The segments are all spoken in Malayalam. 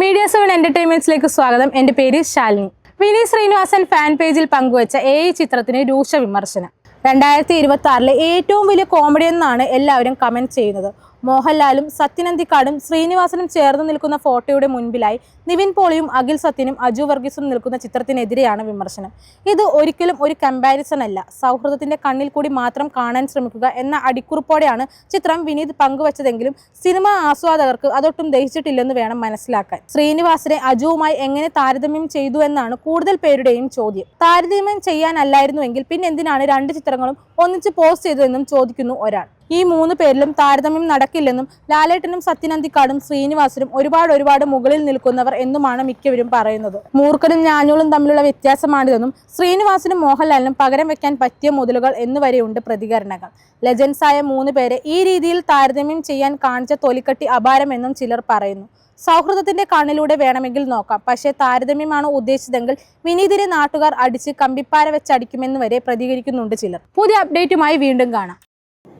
മീഡിയ സെവൻ എന്റർടൈൻമെന്റ്സിലേക്ക് സ്വാഗതം. എന്റെ പേര് ശാലിനി. വിനീത് ശ്രീനിവാസൻ ഫാൻ പേജിൽ പങ്കുവച്ച എ ചിത്രത്തിന് രൂക്ഷ വിമർശനം. രണ്ടായിരത്തി ഇരുപത്തി ആറിലെ ഏറ്റവും വലിയ കോമഡി എന്നാണ് എല്ലാവരും കമന്റ് ചെയ്യുന്നത്. മോഹൻലാലും സത്യനന്ദിക്കാടും ശ്രീനിവാസനും ചേർന്ന് നിൽക്കുന്ന ഫോട്ടോയുടെ മുൻപിലായി നിവിൻ പോളിയും അഖിൽ സത്യനും അജു വർഗീസും നിൽക്കുന്ന ചിത്രത്തിനെതിരെയാണ് വിമർശനം. ഇത് ഒരിക്കലും ഒരു കമ്പാരിസൺ അല്ല. സൗഹൃദത്തിന്റെ കണ്ണിൽ കൂടി മാത്രം കാണാൻ ശ്രമിക്കുക എന്ന അടിക്കുറിപ്പോടെയാണ് ചിത്രം വിനീത് പങ്കുവച്ചതെങ്കിലും സിനിമ ആസ്വാദകർക്ക് അതൊട്ടും ദഹിച്ചിട്ടില്ലെന്ന് വേണം മനസ്സിലാക്കാൻ. ശ്രീനിവാസനെ അജുവുമായി എങ്ങനെ താരതമ്യം ചെയ്തു എന്നാണ് കൂടുതൽ പേരുടെയും ചോദ്യം. താരതമ്യം ചെയ്യാനല്ലായിരുന്നുവെങ്കിൽ പിന്നെന്തിനാണ് രണ്ട് ചിത്രങ്ങളും ഒന്നിച്ച് പോസ്റ്റ് ചെയ്തതെന്നും ചോദിക്കുന്നു ഒരാൾ. ഈ മൂന്ന് പേരിലും താരതമ്യം നടക്കില്ലെന്നും ലാലേട്ടനും സത്യനന്ദിക്കാടും ശ്രീനിവാസനും ഒരുപാട് ഒരുപാട് മുകളിൽ നിൽക്കുന്നവർ എന്നുമാണ് മിക്കവരും പറയുന്നത്. മൂർഖനും ഞാഞ്ഞോളും തമ്മിലുള്ള വ്യത്യാസമാണിതെന്നും ശ്രീനിവാസനും മോഹൻലാലിനും പകരം വെക്കാൻ പറ്റിയ മുതലുകൾ എന്നുവരെയുണ്ട് പ്രതികരണങ്ങൾ. ലെജൻസായ മൂന്ന് പേരെ ഈ രീതിയിൽ താരതമ്യം ചെയ്യാൻ കാണിച്ച തൊലിക്കട്ടി അപാരമെന്നും ചിലർ പറയുന്നു. സൗഹൃദത്തിന്റെ കണ്ണിലൂടെ വേണമെങ്കിൽ നോക്കാം. പക്ഷേ താരതമ്യമാണ് ഉദ്ദേശിച്ചതെങ്കിൽ വിനീതിരെ നാട്ടുകാർ അടിച്ച് കമ്പിപ്പാര വെച്ചടിക്കുമെന്ന് വരെ പ്രതികരിക്കുന്നുണ്ട് ചിലർ. പുതിയ അപ്ഡേറ്റുമായി വീണ്ടും കാണാം.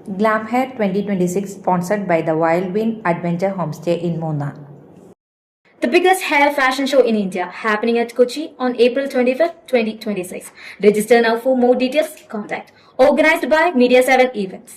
Glam Hair 2026 sponsored by the Wild Wind Adventure Homestay in Munnar. The biggest hair fashion show in India happening at Kochi on April 25th, 2026. Register now for more details. Contact. Organized by Media 7 Events.